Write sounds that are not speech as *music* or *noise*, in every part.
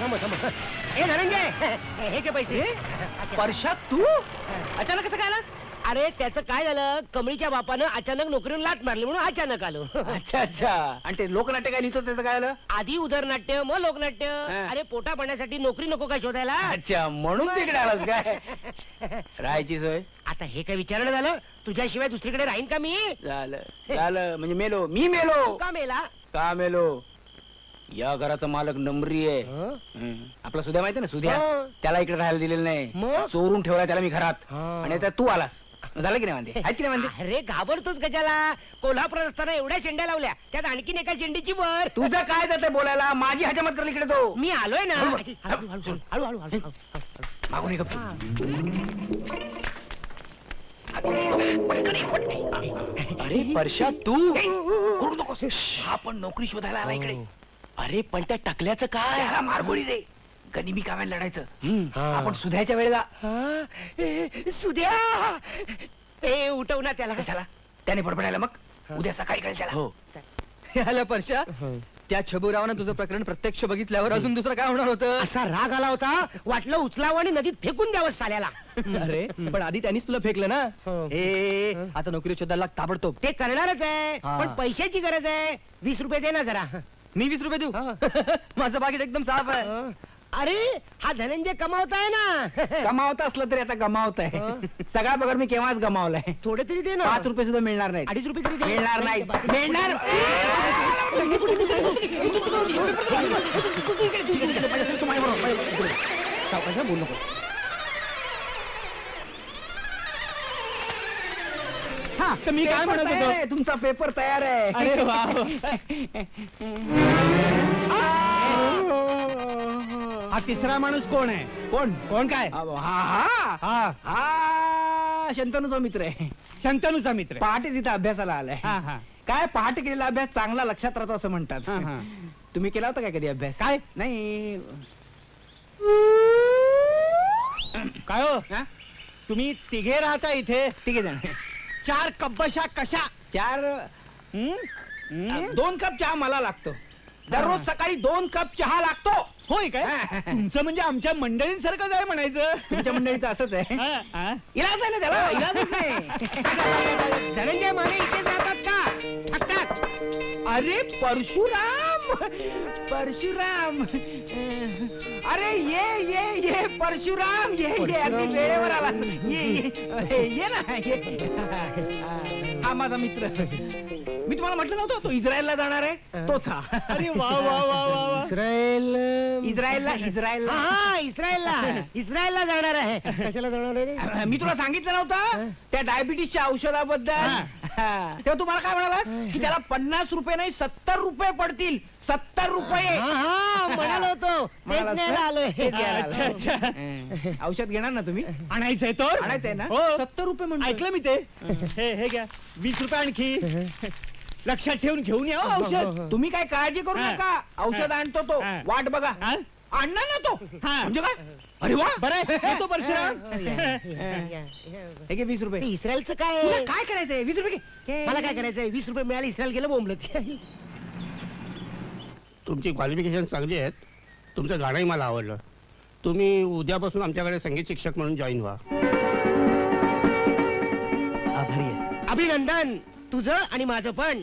थांब थांब थांब. ए धनंजय हे घे पैसे. अच्छा. परशात तू? अचानक कसं काय आलास? अरे त्याचं काय झालं? कमळीच्या बापानं अचानक नोकरीवर लाट मारली म्हणून अचानक आलो. अच्छा अच्छा. आणि ते लोकनाट्य काय लिहितो त्याचं काय आलं? आधी उदरनाट्य मग लोकनाट्य. हा. अरे पोटा पाण्यासाठी नोकरी नको काय शोधायला? अच्छा म्हणून तिकडे आलास काय? *laughs* राहायची सोय? आता हे काय विचारणं झालं? तुझ्याशिवाय दुसरीकडे राहीन का मी? झालं झालं. म्हणजे मेलो. मी मेलो. तू का मेला? का मेलो? या घराचा मालक नंबरी आहे. हं? हं. आपला सुद्या माहिती ना? सुद्या हो. त्याला इकडे राहायला दिलेलं नाही. मग? चोरून ठेवला त्याला मी घरात. हा. आणि आता तू आलास. झालं की नाही म्हणते आहेत की नाही म्हणते अरे घाबरतोच गजाला. कोल्हापुरात असताना एवढ्या शेंड्या लावल्या. त्यात आणखीन एका शेंडीची वर तुझं काय जाते बोलायला? माझी हजामत कर इकडे तो. मी आलोय ना. हळू, हळू, हळू, हळू, हळू, हळू, हळू, हळू. मागून ये गप्प. अरे परशा तू? करू नकोस हा पण नोकरी शोधायला आला इकडे. अरे पण त्या टकल्याचं काय? ह्याला मारगोळी दे. गनिमी कामाला लढायचं. हम्म, हा. आपण सुधायच्या वेळेला. हा, ए, सुद्या ए उठव ना त्याला. कशाला? त्याने बडबडायला मग? उद्या सकाळी कळेल त्याला. हो. आला परशा त्या छबुरावानं तुझं प्रकरण प्रत्यक्ष बघितल्यावर अजून दुसरं काय होणार होतं? असा राग आला होता वाटलं उचलावं आणि नदीत फेकून द्यावं साल्याला. अरे पण आधी त्यांनीच तुला फेकलं ना? हो. ए आता नोकरी शोधायला ताबडतोब. ते करणारच आहे हा. पण पैशाची गरज आहे. वीस रुपये दे ना जरा. मी वीस रुपये देऊ हा. माझं पाकिट एकदम साफ आहे हं. अरे हा धनंजय कमावताय ना गमावत असलं तरी आता गमावत आहे हा. सगळा पगार मी केव्हाच गमावलाय थोडे तरी दे ना पाच रुपये सुद्धा मिळणार नाही अडीच रुपये तरी दे मिळणार नाही मिळणार सावकाश हा, बोलू नको. तर मी काय म्हणत होतो? तुमचा पेपर तयार आहे. अरे वा. हा तिसरा माणूस कोण आहे? कोण? कोण काय? हा हा. हा. हा शंतनूचा मित्र आहे. शंतनूचा मित्र पहाटे तिथे अभ्यासाला आलाय. हा हा. काय पहाटे केलेला अभ्यास चांगला लक्षात राहतो असं म्हणतात. हा, हा. तुम्ही केला होता काय कधी अभ्यास? काय? नाही. काय हो? हा? तुम्ही तिघे राहता इथे? ठीक आहे जण. चार कब्बशा कशा? चार हं? हं? दोन कप चहा मला लागतो. दररोज सकाळी दोन कप चहा लागतो. होय काय. तुमचं म्हणजे आमच्या मंडळींसारखंच आहे म्हणायचं. तुमच्या मंडळीचं असंच आहे. हा, हा. इलाज आहे ना त्याला? इलाजच नाही. धनंजय माने इथे जातात का? थकतात अरे परशुराम परशुराम. अरे ये ये ये परशुराम ये ये अगदी वेळेवर आला ये ये ये ना ये. हा माझा मित्र. मी तुम्हाला म्हटलं नव्हतं तो इस्रायलला जाणार आहे. तोच हा. अरे वा वा वा वा वा. इस्रायल इस्रायलला इस्रायलला. हा इस्रायलला. इस्रायलला जाणार आहे. कशाला जाणार आहे रे? मी तुला सांगितलं नव्हतं त्या डायबिटीसच्या औषधाबद्दल हा. *laughs* तेव्हा तुम्हाला काय म्हणालास की त्याला पन्नास रुपये नाही सत्तर रुपये पडतील. सत्तर रुपये. हा म्हणालो होतो. *laughs* तेच म्हणालास न्यायला ना? आलोय. तेच घ्यायला अच्छा, आलोय. अच्छा. औषध घेणार ना तुम्ही? आणायचंय तर? आणायचंय ना? हो. सत्तर रुपये म्हणतो ऐकलं मी ते. हे. हे घ्या. वीस रुपये आणखी. लक्षात ठेवून घेऊन या हो औषध. तुम्ही काय काळजी करू हा. नका. औषध. आणतो तो. हा. वाट बघा. हा? आणणार ना तो? हा. म्हणजे काय? अरे वा. बरं आहे, येतो परशुराम. हो. हे घे वीस ते रुपये इस्रायलचं काय तुला? काय करायचंय? वीस रुपये घे. मला काय करायचंय? वीस रुपये मिळाले इस्रायल गेलं बोंबलत. तुमची क्वालिफिकेशन चांगली आहेत. तुमचं गाणंही मला आवडलं. तुम्ही उद्यापासून आमच्याकडे संगीत शिक्षक म्हणून जॉईन व्हा. आभारी आहे. अभिनंदन! तुझं आणि माझं पण.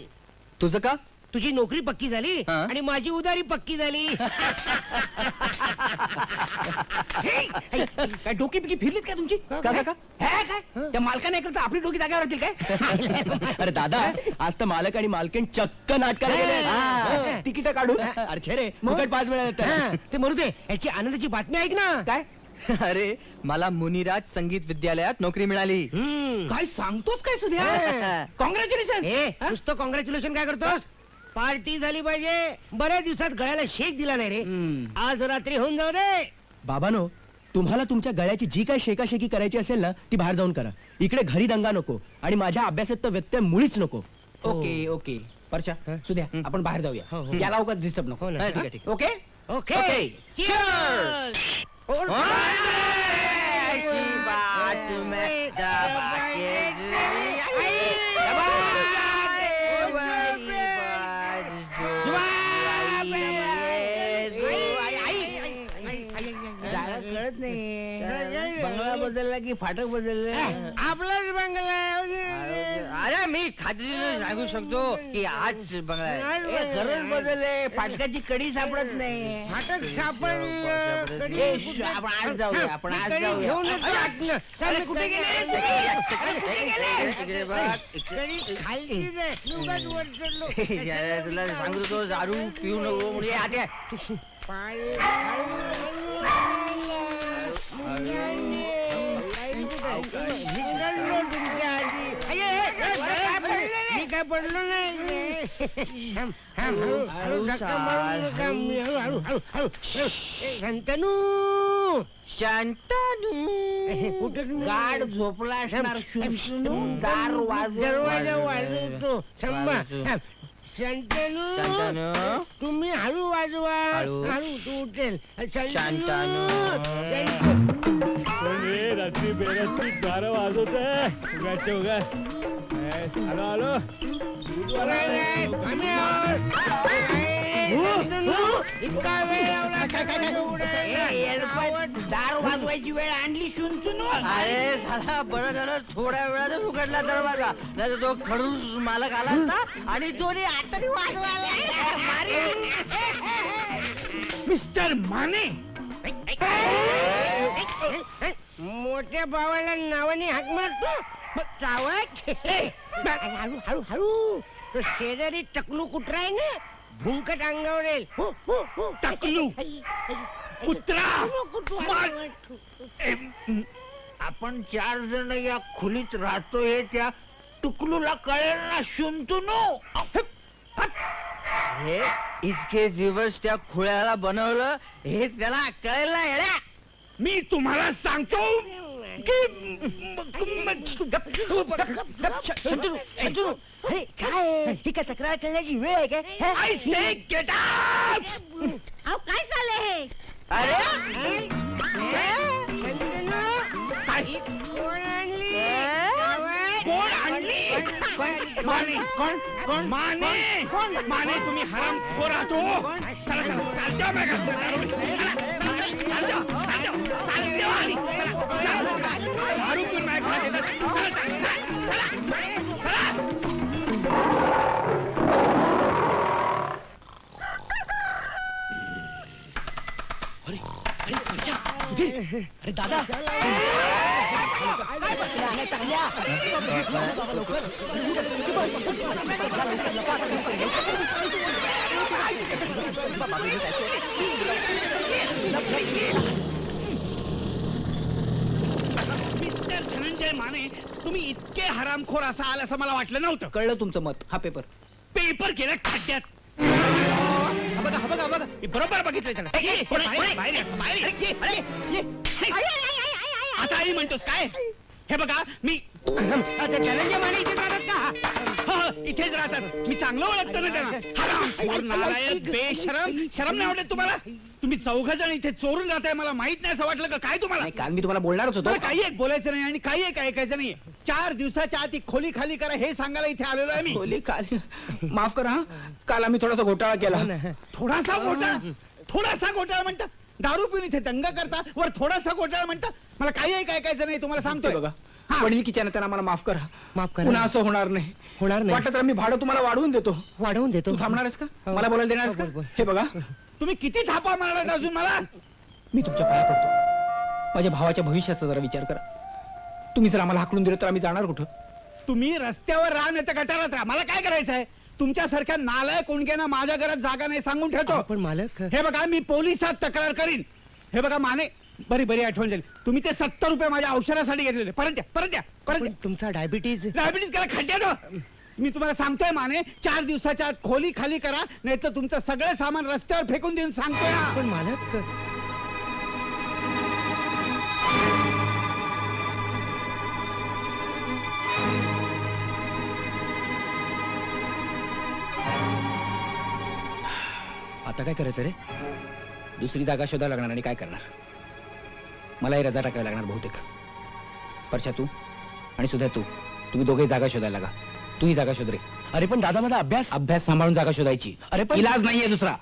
तुझं का? तुझी नोकरी पक्की झाली हा? आणि माझी उदारी पक्की झाली. *laughs* काय डोकी पिकी फिरलीत काय तुमची? का, का? हे, काय? त्या मालकाने ऐकलं तर आपली डोकी जागेवर होतील काय? *laughs* अरे दादा आज तर मालक आणि मालकीण चक्क नाटकाला गेले. हा. तिकीट काढू अरे रे फुकट पाच वेळा हा, ते मरू दे याची आनंदाची बातमी ऐक ना. काय? अरे मला मुनिराज संगीत विद्यालयात नोकरी मिळाली. काय सांगतोस काय सुद्या हा. कॉंग्रॅच्युलेशन ए नुसतं कॉंग्रॅच्युलेशन काय करतोस? पार्टी झाली पाहिजे. बऱ्याच दिवसात गळ्याला शेक दिला नाही रे. आज रात्री होऊन जाऊ दे. बाबानो तुम्हाला तुमच्या गळ्याची जी काही शेकाशेकी करायची असेल ना ती बाहेर जाऊन करा. इकडे घरी दंगा नको आणि माझ्या अभ्यासात तर व्यत्यय मुळीच नको. Okay okay. परशा हा? सुद्या हं. आपण बाहेर जाऊया. हो, हो. याला डिस्टर्ब नको. हो ना. हा, ठीक आहे, ठीक आहे. ओके? ओके. Okay. Cheers! बदलला की फाटक बदललं आपलाच बंगला आहे. अरे मी खात्रीने सांगू शकतो की आज बंगला आहे. खरंच बदलले फाटकाची कडी सापडत नाही. फाटक सापडलं कधी ए, कुठे- आपण आज जाऊया, आपण आज कधी जाऊया. चल, मी कुठे गेले? अरे, कुठे गेले? तिकडे बघ, इकडे- कधी खालतीच आहे. मी उगाच वर चढलो. यार, तुला सांगतो तो दारू पिऊ नको. म्हणजे आत ये. पाय. निघालो तुमच्या आधी. अये? मी काय पडलो नाही थांब, थांब, हळू, हळू, धक्का मारू नका. मी हळू, हळू, हळू, हळू, हळू. ए, शंतनू कुठे तुम्ही? गाढ झोपला असणार शुनशुनू, दार वाजव दरवाजा वाजवतो. थांब. शंतनू शंतनू. तुम्ही हळू वाजवा. हळू. हळू तू उठेल. शंतनू. रात्री बेरात्री गारं वाजवत उगाच्या उगा आलो आलो काय इतका वेळ दार वाजवायची वेळ आणली शुनशुनू अरे साला बरं झालं थोड्या वेळातच उघडला दरवाजा नाही तो खडूस मालक आला असता आणि दोन्ही आतरी वाजवायला मिस्टर माने मोठ्या भावाला नावाने हाक मारतो मग हळू हळू हळू तो शेजारी टकलू कुत्रा आहे ना भुंकट अंगावर येईल. हो, हो, हो. टकलू? कुत्रा? आपण चार जण या खोलीत राहतो हे त्या टुकलूला कळेल ना शुनतुनू हे. इतके दिवस त्या खुळ्याला बनवलं हे त्याला कळेल ना येड्या. मी तुम्हाला सांगतो शंतनू, शंतनू, काय ही काय तक्रार करण्याची वेळ आहे काय काय चाललंय हे अरे? ए? जावई? कोण माने कोण माने माने तुम्ही हराम खोर आहात हो. चला चला चालत्या अरे दादा. मिस्टर धनंजय माने तुम्ही इतके हरामखोर असाल असं मला वाटलं नव्हतं. कळलं तुमचं मत. हा पेपर. पेपर केलं खड्ड्यात. बघा हा बघा बघा. हे बरोबर बघितलं त्याला ये, ये, बाहेर बाहेर ये, बाहेर. ये, ये, अरे, ये. आता आई म्हणतोस काय? हे बघा मी आता धनंजय माने इथे जातात का? हा, हा, इथेच राहतात. मी चांगलं ओळखतो ना त्यांना. हरामखोर, नालायक बेशरम शरम नाही वाटत तुम्हाला? तुम्ही चौघ जण इथे चोरून राहताय मला माहीत नाही असं वाटलं का? काय तुम्हाला? काल मी तुम्हाला बोलणारच मला काही एक बोलायचं नाही आणि काही एक ऐकायचं नाही. चार दिवसाच्या आत ही खोली खाली करा हे सांगायला इथे आलेलो आहे मी. खोली काल माफ करा हा. काल आम्ही थोडासा घोटाळा केला. थोडासा घोटाळा? थोडासा घोटाळा म्हणता? दारू पिऊन इथे दंग करता? वर थोडासा घोटाळा म्हणता? मला काही एक ऐकायचं नाही तुम्हाला सांगतोय. बघा. वडील किचन त्यांना मला माफ करा. माफ करा. पुन्हा असं होणार नाही. होणार नाही. वाटत तर मी भाडं तुम्हाला वाढवून देतो. वाढवून देतो. तू थांबणारस का? हो. मला बोलायला बोल, बोल. का? हे बघा तुम्ही किती थापा मारणार अजून मला? मी तुमच्या पाया पडतो. माझ्या भावाच्या भविष्याचा जरा विचार करा. तुम्ही जर आम्हाला हाकलून दिलं तर आम्ही जाणार कुठं? तुम्ही रस्त्यावर राहा नाही तर गटारात राहा. मला काय करायचं आहे तुमच्यासारख्या नालाय कोणक्याना माझ्या घरात जागा नाही सांगून ठेवतो. पण मालक. हे बघा मी पोलिसात तक्रार करीन. हे बघा माने बरी बरी आठवण झाली. तुम्ही ते सत्तर रुपये माझ्या औषधासाठी घेतलेले. परत द्या परत द्या परत पण द्या. तुमचा डायबिटीज डायबिटीस करा खड्ड्यात मी तुम्हाला सांगतोय माने चार दिवसाच्या आत खोली खाली करा नाही तर तुमचं सगळं सामान रस्त्यावर फेकून देऊन सांगतोय ना. पण मालक आता काय करायचं रे? दुसरी जागा शोधायला लागणार आणि काय करणार? मलाही रजा टाकावी लागणार बहुतेक. परशा तू आणि सुद्धा तू. तुम्ही दोघे जागा शोधायला लागा. तू ही जागा शोध रे. अरे पण दादा माझा अभ्यास अभ्यास सांभाळून जागा शोधायची. अरे पण- इलाज नाहीये दुसरा.